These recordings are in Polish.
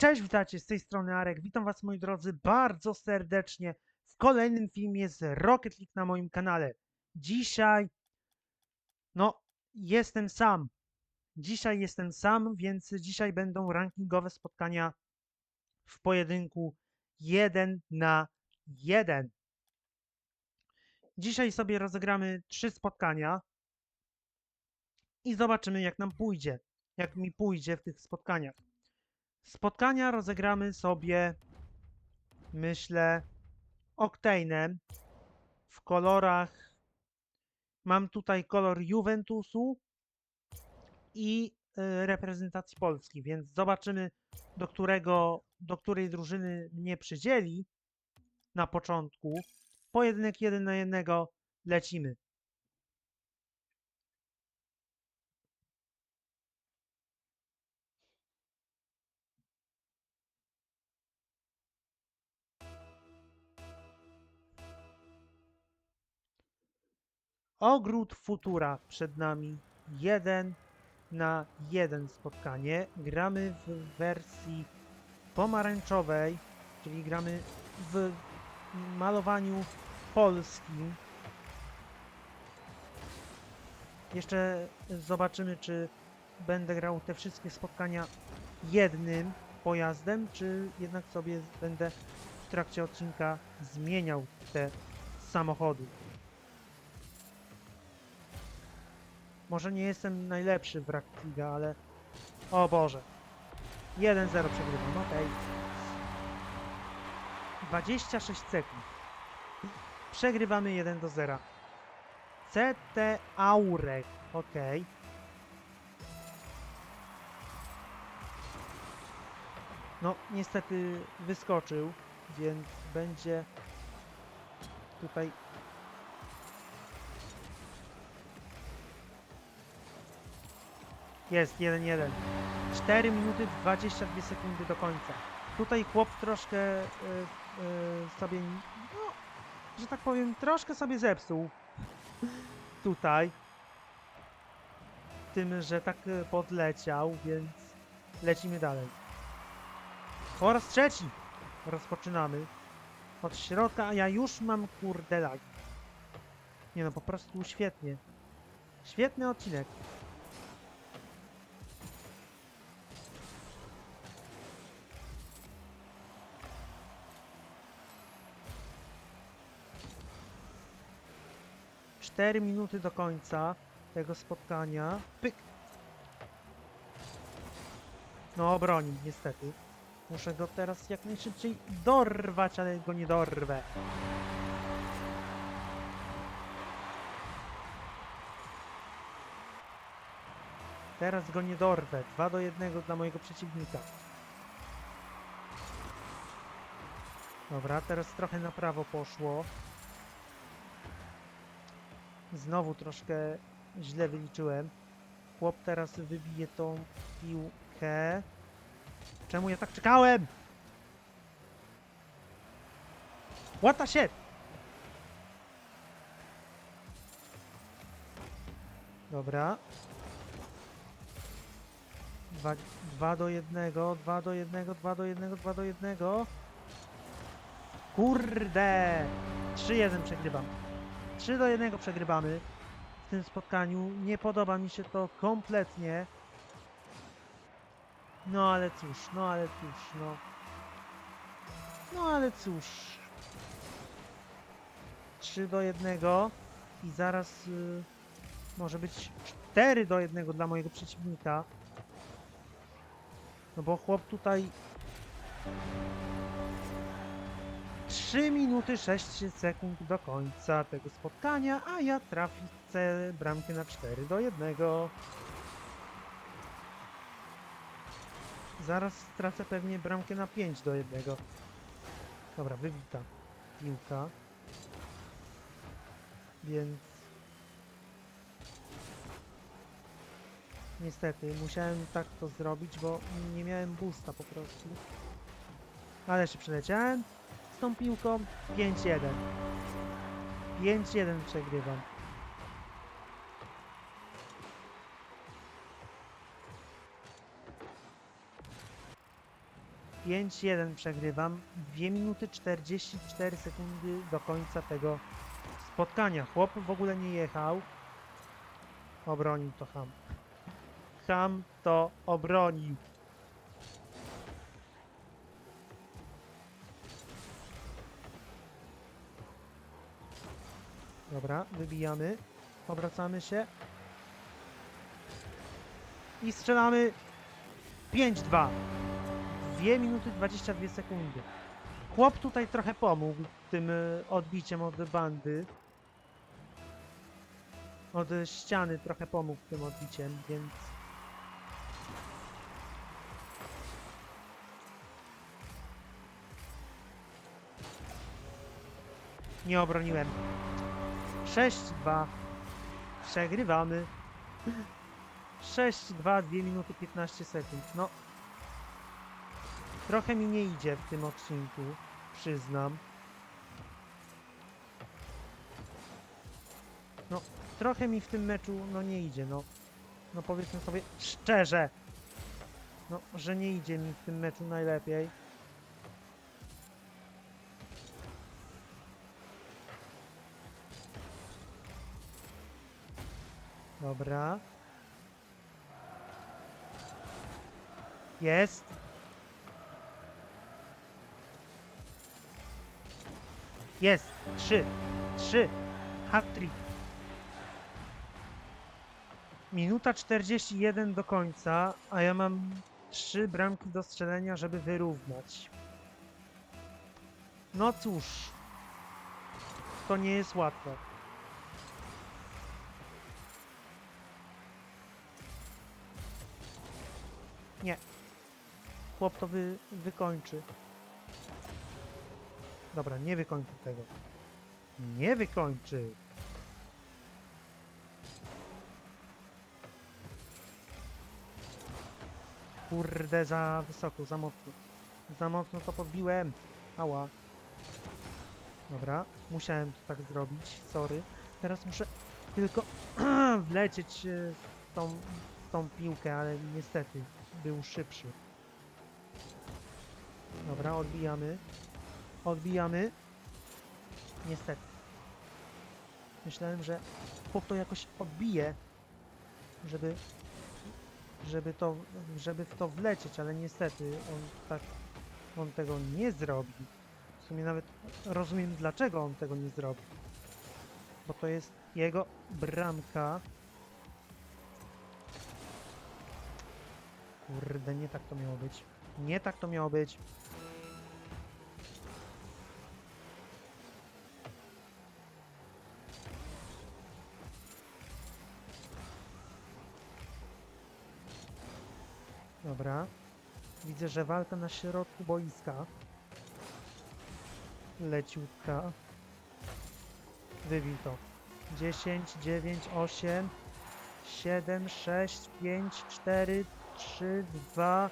Cześć, witajcie z tej strony Arek. Witam Was moi drodzy bardzo serdecznie w kolejnym filmie z Rocket League na moim kanale. Dzisiaj, no, jestem sam. Dzisiaj jestem sam, więc dzisiaj będą rankingowe spotkania w pojedynku 1 na 1. Dzisiaj sobie rozegramy trzy spotkania i zobaczymy jak nam pójdzie, jak mi pójdzie w tych spotkaniach. Spotkania rozegramy sobie, myślę, Octane'em w kolorach. Mam tutaj kolor Juventusu i y, reprezentacji Polski, więc zobaczymy, do którego, do której drużyny mnie przydzieli na początku. Pojedynek jeden na jednego lecimy. Ogród Futura przed nami. Jeden na jeden spotkanie. Gramy w wersji pomarańczowej, czyli gramy w malowaniu polskim. Jeszcze zobaczymy, czy będę grał te wszystkie spotkania jednym pojazdem, czy jednak sobie będę w trakcie odcinka zmieniał te samochody. Może nie jestem najlepszy w League, ale... O Boże. 1-0 przegrywam, okej. 26 sekund. Przegrywamy 1 do 0. CT Aurek, okej. No, niestety wyskoczył, więc będzie tutaj Jest, 1-1. 4 minuty 22 sekundy do końca. Tutaj chłop troszkę y, y, sobie, no, że tak powiem, troszkę sobie zepsuł. Tutaj. Tym, że tak y, podleciał, więc lecimy dalej. Po raz trzeci rozpoczynamy. Od środka, a ja już mam kurde lag. Nie no, po prostu świetnie. Świetny odcinek. Cztery minuty do końca tego spotkania. Pyk! No, broni, niestety. Muszę go teraz jak najszybciej dorwać, ale go nie dorwę. Teraz go nie dorwę. 2 do 1 dla mojego przeciwnika. Dobra, teraz trochę na prawo poszło. Znowu troszkę źle wyliczyłem. Chłop teraz wybije tą piłkę. Czemu ja tak czekałem? The shit? Dobra. 2, 2 do 1, 2 do 1, 2 do 1, 2 do 1. Kurde! 3-1 przegrywam. 3 do 1 przegrywamy w tym spotkaniu. Nie podoba mi się to kompletnie. No ale cóż, no ale cóż, no. No ale cóż. 3 do 1 i zaraz y, może być 4 do 1 dla mojego przeciwnika. No bo chłop tutaj 3 minuty 6 sekund do końca tego spotkania, a ja trafię bramkę na 4 do 1. Zaraz stracę pewnie bramkę na 5 do 1. Dobra, wybita piłka. Więc... Niestety, musiałem tak to zrobić, bo nie miałem boosta po prostu. Ale się przeleciałem tą piłką 5-1. 5-1 przegrywam. 5-1 przegrywam. 2 minuty 44 sekundy do końca tego spotkania. Chłop w ogóle nie jechał. Obronił to Ham. Ham to obronił. Dobra, wybijamy. Obracamy się. I strzelamy 5-2. 2 minuty 22 sekundy. Chłop tutaj trochę pomógł tym y, odbiciem od bandy. Od ściany trochę pomógł tym odbiciem, więc... Nie obroniłem. 6-2. Przegrywamy. 6-2, 2 minuty 15 sekund. No. Trochę mi nie idzie w tym odcinku, przyznam. No, trochę mi w tym meczu, no nie idzie, no. No powiedzmy sobie szczerze. No, że nie idzie mi w tym meczu najlepiej. Dobra. Jest. Jest. Trzy. Trzy. Hat-trick. Minuta 41 do końca, a ja mam trzy bramki do strzelenia, żeby wyrównać. No cóż. To nie jest łatwe. Nie. Chłop to wy, wykończy. Dobra, nie wykończy tego. Nie wykończy. Kurde, za wysoko, za mocno. Za mocno to podbiłem. Ała. Dobra, musiałem to tak zrobić, sorry. Teraz muszę tylko wlecieć e, tą, tą piłkę, ale niestety był szybszy. Dobra, odbijamy. Odbijamy. Niestety. Myślałem, że chłop to jakoś odbije, żeby żeby to, żeby w to wlecieć, ale niestety on tak, on tego nie zrobi. W sumie nawet rozumiem, dlaczego on tego nie zrobi. Bo to jest jego bramka. Kurde, nie tak to miało być. Nie tak to miało być. Dobra. Widzę, że walka na środku boiska. Leciutka. Wybił to. 10, 9, 8, 7, 6, 5, 4, 3, 2,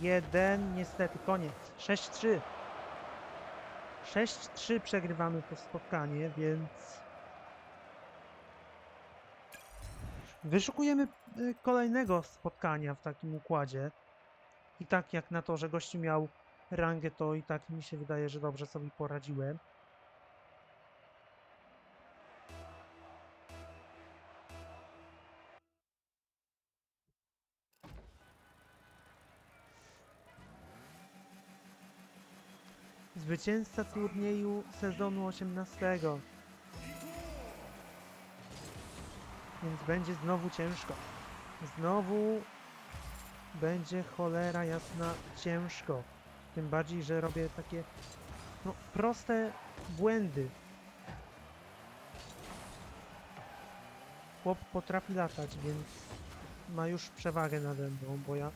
1. Niestety, koniec. 6, 3. 6, 3 przegrywamy to spotkanie, więc... Wyszukujemy y, kolejnego spotkania w takim układzie. I tak jak na to, że gościu miał rangę, to i tak mi się wydaje, że dobrze sobie poradziłem. Zwycięzca turnieju sezonu 18. Więc będzie znowu ciężko. Znowu będzie cholera jasna ciężko. Tym bardziej, że robię takie no, proste błędy. Chłop potrafi latać, więc ma już przewagę nade mną, bo ja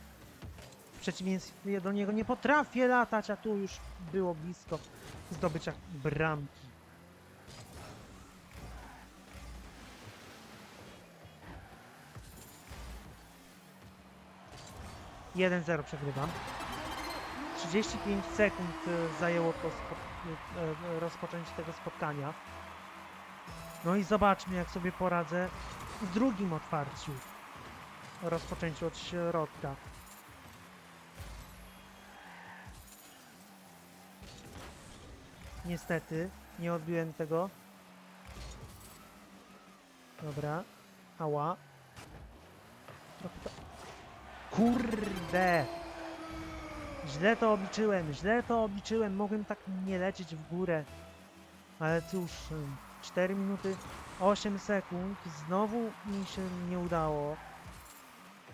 przeciwieństwie do niego nie potrafię latać, a tu już było blisko zdobycia bramki. Jeden 0 przegrywam. 35 sekund e, zajęło to e, e, rozpoczęcie tego spotkania. No i zobaczmy, jak sobie poradzę w drugim otwarciu. Rozpoczęciu od środka. Niestety, nie odbiłem tego. Dobra. Ała. Kurde! Źle to obliczyłem, źle to obliczyłem. Mogłem tak nie lecieć w górę. Ale cóż, 4 minuty 8 sekund. Znowu mi się nie udało.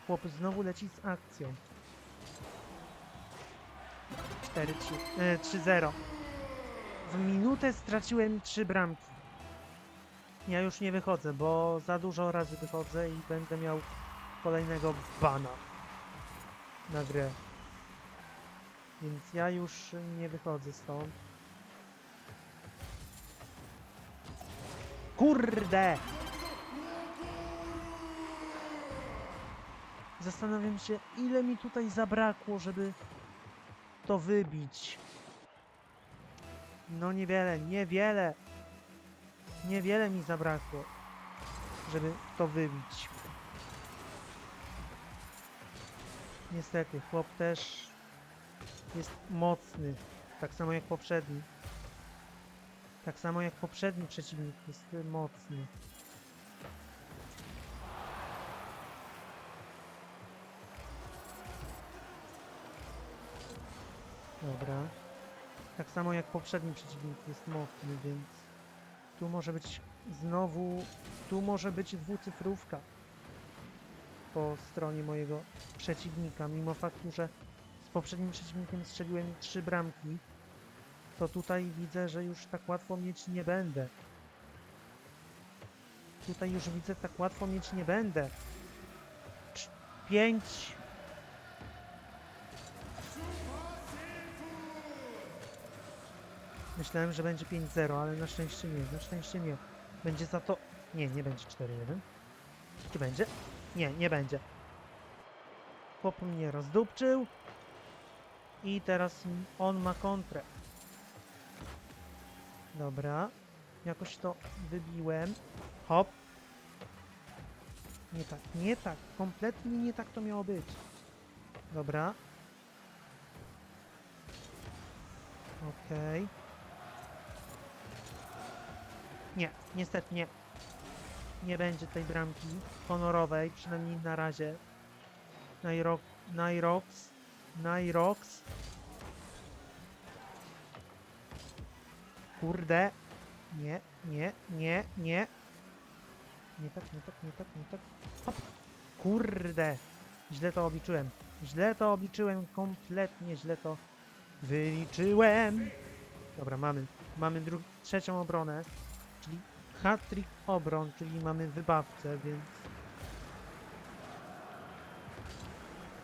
Chłop znowu leci z akcją. 4-3. e, 3-0. W minutę straciłem 3 bramki. Ja już nie wychodzę, bo za dużo razy wychodzę i będę miał kolejnego bana na grę. Więc ja już nie wychodzę stąd. Kurde! Zastanawiam się, ile mi tutaj zabrakło, żeby to wybić. No niewiele, niewiele. Niewiele mi zabrakło, żeby to wybić. Niestety, chłop też jest mocny, tak samo jak poprzedni. Tak samo jak poprzedni przeciwnik jest mocny. Dobra. Tak samo jak poprzedni przeciwnik jest mocny, więc tu może być znowu, tu może być dwucyfrówka po stronie mojego przeciwnika, mimo faktu, że z poprzednim przeciwnikiem strzeliłem trzy bramki, to tutaj widzę, że już tak łatwo mieć nie będę. Tutaj już widzę, tak łatwo mieć nie będę. 5 Myślałem, że będzie 5-0, ale na szczęście nie, na szczęście nie. Będzie za to... Nie, nie będzie 4-1. Czy będzie? Nie, nie będzie. Chłop mnie rozdupczył. I teraz on ma kontrę. Dobra. Jakoś to wybiłem. Hop. Nie tak, nie tak. Kompletnie nie tak to miało być. Dobra. Okej. Nie, niestety nie. Nie będzie tej bramki honorowej, przynajmniej na razie. Nairo Nairox. Nairox. Kurde. Nie, nie, nie, nie. Nie tak, nie tak, nie tak, nie tak. Hop. Kurde. Źle to obliczyłem. Źle to obliczyłem, kompletnie źle to wyliczyłem. Dobra, mamy, mamy trzecią obronę, hat-trick obron, czyli mamy wybawcę, więc...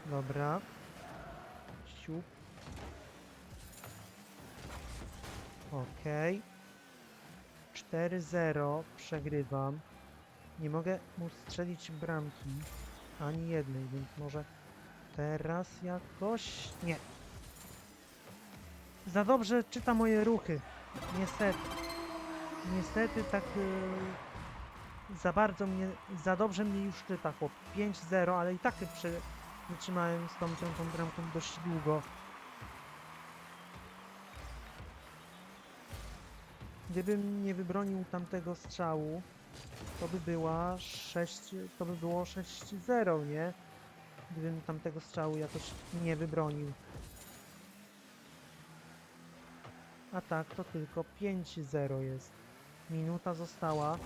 Dobra. Siup. Okej. 4-0 przegrywam. Nie mogę mu strzelić bramki. Ani jednej, więc może teraz jakoś... Nie. Za dobrze czyta moje ruchy. Niestety. Niestety tak... Yy, za bardzo mnie... Za dobrze mnie już czyta chłop. 5-0, ale i tak wytrzymałem z tą piątą bramką dość długo. Gdybym nie wybronił tamtego strzału, to by była 6, to by było 6-0, nie? Gdybym tamtego strzału jakoś nie wybronił. A tak to tylko 5-0 jest. Minuta została.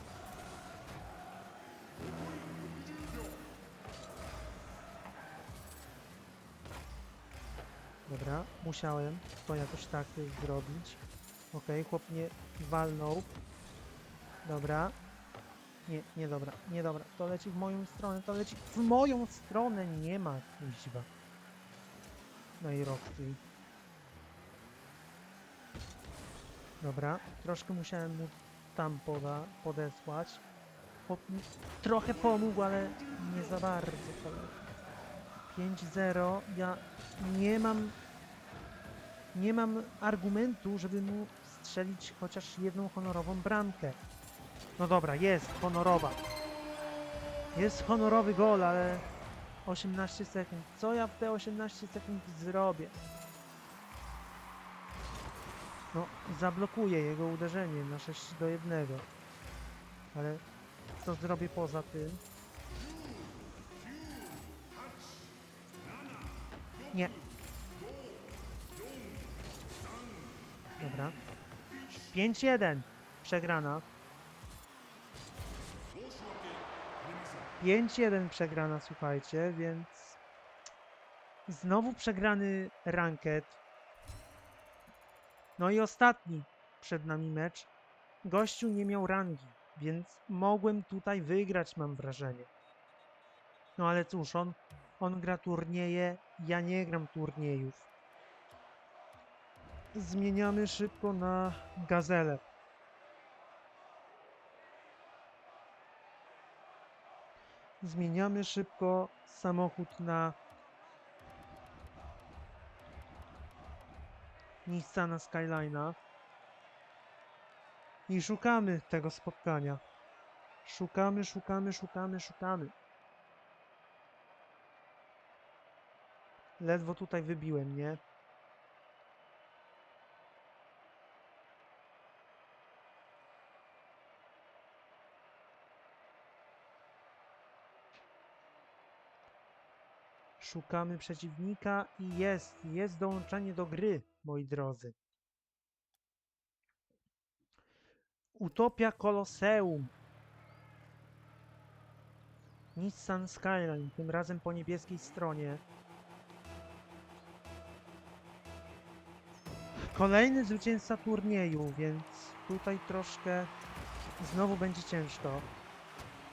Dobra, musiałem to jakoś tak zrobić. Okej, chłop mnie walnął. Dobra. Nie, nie dobra, nie dobra. To leci w moją stronę, to leci w moją stronę. Nie ma kuźwa. No i Roxy. Dobra, troszkę musiałem mu tam poda, podesłać. Mi trochę pomógł, ale nie za bardzo. kolego. 5-0. Ja nie mam nie mam argumentu, żeby mu strzelić chociaż jedną honorową bramkę. No dobra, jest honorowa. Jest honorowy gol, ale 18 sekund. Co ja w te 18 sekund zrobię? No, zablokuje jego uderzenie na 6 do 1. Ale co zrobię poza tym? Nie. Dobra. 5-1. Przegrana. 5-1 przegrana, słuchajcie, więc znowu przegrany ranket. No i ostatni przed nami mecz. Gościu nie miał rangi, więc mogłem tutaj wygrać, mam wrażenie. No ale cóż, on, on gra turnieje, ja nie gram turniejów. Zmieniamy szybko na gazelę. Zmieniamy szybko samochód na Nissana Skyline'a i szukamy tego spotkania. Szukamy, szukamy, szukamy, szukamy. Ledwo tutaj wybiłem, nie? Szukamy przeciwnika i jest, jest dołączanie do gry, moi drodzy. Utopia Colosseum. Nissan Skyline, tym razem po niebieskiej stronie. Kolejny zwycięzca turnieju, więc tutaj troszkę znowu będzie ciężko.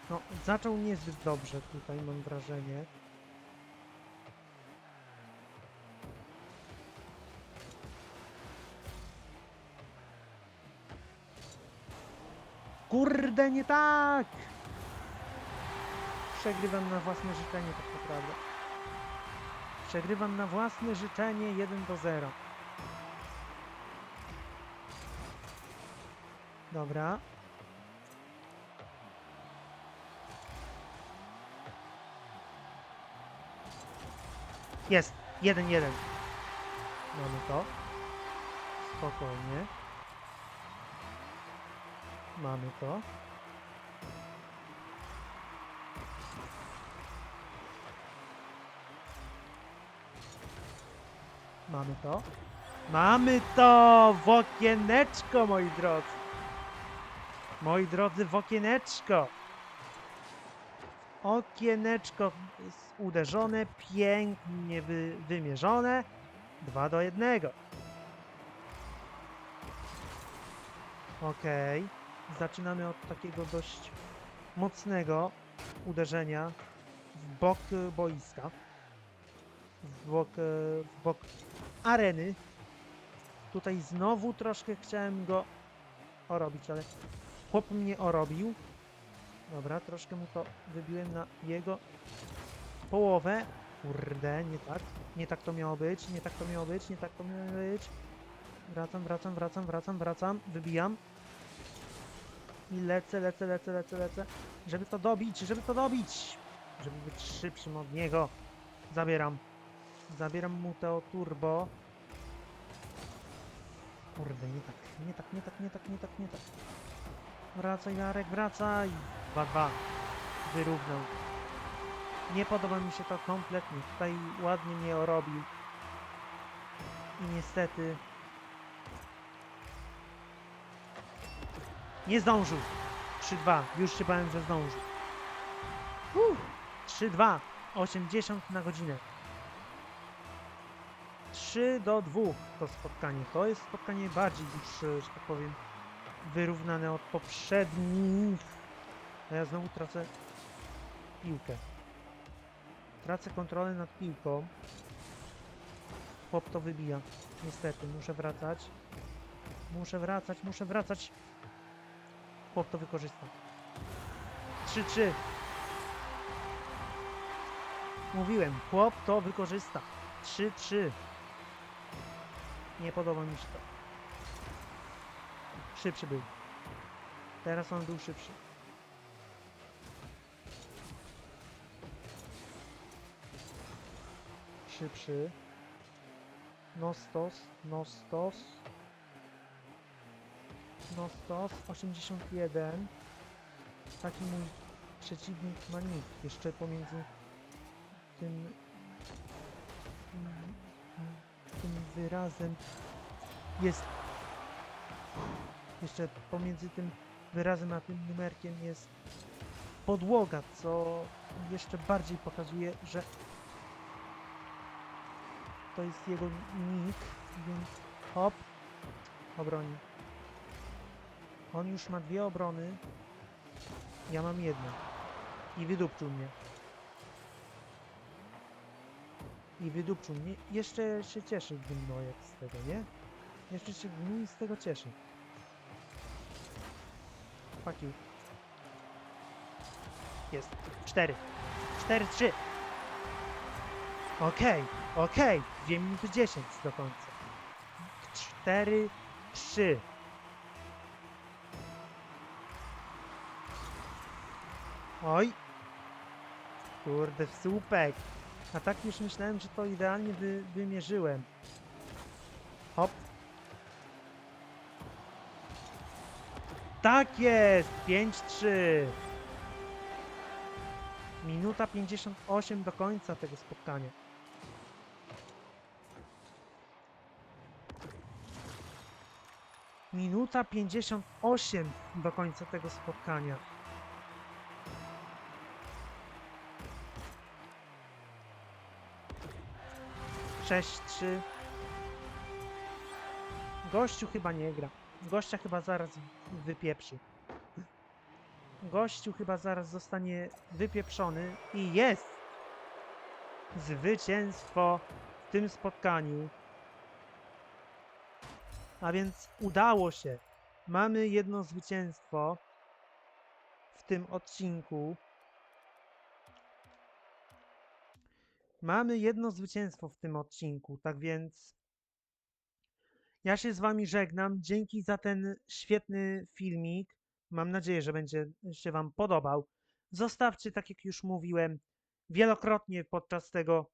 No, zaczął niezbyt dobrze tutaj, mam wrażenie. Kurde, nie tak! Przegrywam na własne życzenie, tak naprawdę. Przegrywam na własne życzenie 1 do 0. Dobra. Jest! 1-1. Mamy to. Spokojnie. Mamy to. Mamy to. Mamy to! W okieneczko, moi drodzy! Moi drodzy, w okieneczko! Okieneczko uderzone, pięknie wy, wymierzone. 2 do 1. Okej. Zaczynamy od takiego dość mocnego uderzenia w bok boiska. W bok, w bok areny. Tutaj znowu troszkę chciałem go orobić, ale chłop mnie orobił. Dobra, troszkę mu to wybiłem na jego połowę. Kurde, nie tak. Nie tak to miało być, nie tak to miało być, nie tak to miało być. Wracam, wracam, wracam, wracam, wracam. Wybijam. I lecę, lecę, lecę, lecę, lecę. Żeby to dobić, żeby to dobić. Żeby być szybszym od niego. Zabieram. Zabieram mu to turbo. Kurde, nie tak, nie tak, nie tak, nie tak, nie tak, nie tak. Wracaj, Jarek, wracaj. 2-2. Wyrównał. Nie podoba mi się to kompletnie. Tutaj ładnie mnie orobił. I niestety Nie zdążył. 3-2. Już się bałem, że zdążył. Uff. 3-2. 80 na godzinę. 3 do 2 to spotkanie. To jest spotkanie bardziej e, że tak powiem, wyrównane od poprzednich. A ja znowu tracę piłkę. Tracę kontrolę nad piłką. Chłop to wybija. Niestety, muszę wracać. Muszę wracać, muszę wracać. Chłop to wykorzysta. 3-3. Mówiłem, chłop to wykorzysta. 3-3. Nie podoba mi się to. Szybszy był. Teraz on był szybszy. Szybszy. Nostos, Nostos. Nostos 81. Taki mój przeciwnik ma. Jeszcze pomiędzy tym, tym, wyrazem jest jeszcze pomiędzy tym wyrazem a tym numerkiem jest podłoga, co jeszcze bardziej pokazuje, że to jest jego nick, więc hop, obroni. On już ma dwie obrony, ja mam jedną. I wydupczył mnie. I wydupczył mnie. Jeszcze się cieszy Gnojek z tego, nie? Jeszcze się Gnój z tego cieszy. Fuck. Jest. Cztery. Cztery, trzy. Okej, okej. Dwie minuty dziesięć do końca. Cztery, trzy. Oj. Kurde, w słupek. A tak już myślałem, że to idealnie wy, wymierzyłem. Hop. Tak jest! 5-3. Minuta 58 do końca tego spotkania. Minuta 58 do końca tego spotkania. Sześć, trzy. Gościu chyba nie gra. Gościa chyba zaraz wypieprzy. Gościu chyba zaraz zostanie wypieprzony i jest zwycięstwo w tym spotkaniu. A więc udało się. Mamy jedno zwycięstwo w tym odcinku. Mamy jedno zwycięstwo w tym odcinku, tak więc ja się z wami żegnam. Dzięki za ten świetny filmik. Mam nadzieję, że będzie się wam podobał. Zostawcie, tak jak już mówiłem, wielokrotnie podczas tego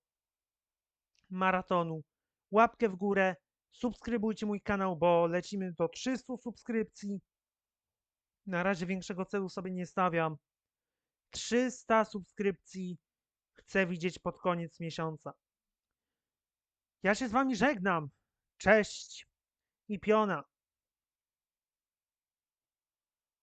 maratonu łapkę w górę. Subskrybujcie mój kanał, bo lecimy do 300 subskrypcji. Na razie większego celu sobie nie stawiam. 300 subskrypcji chcę widzieć pod koniec miesiąca. Ja się z wami żegnam. Cześć i piona.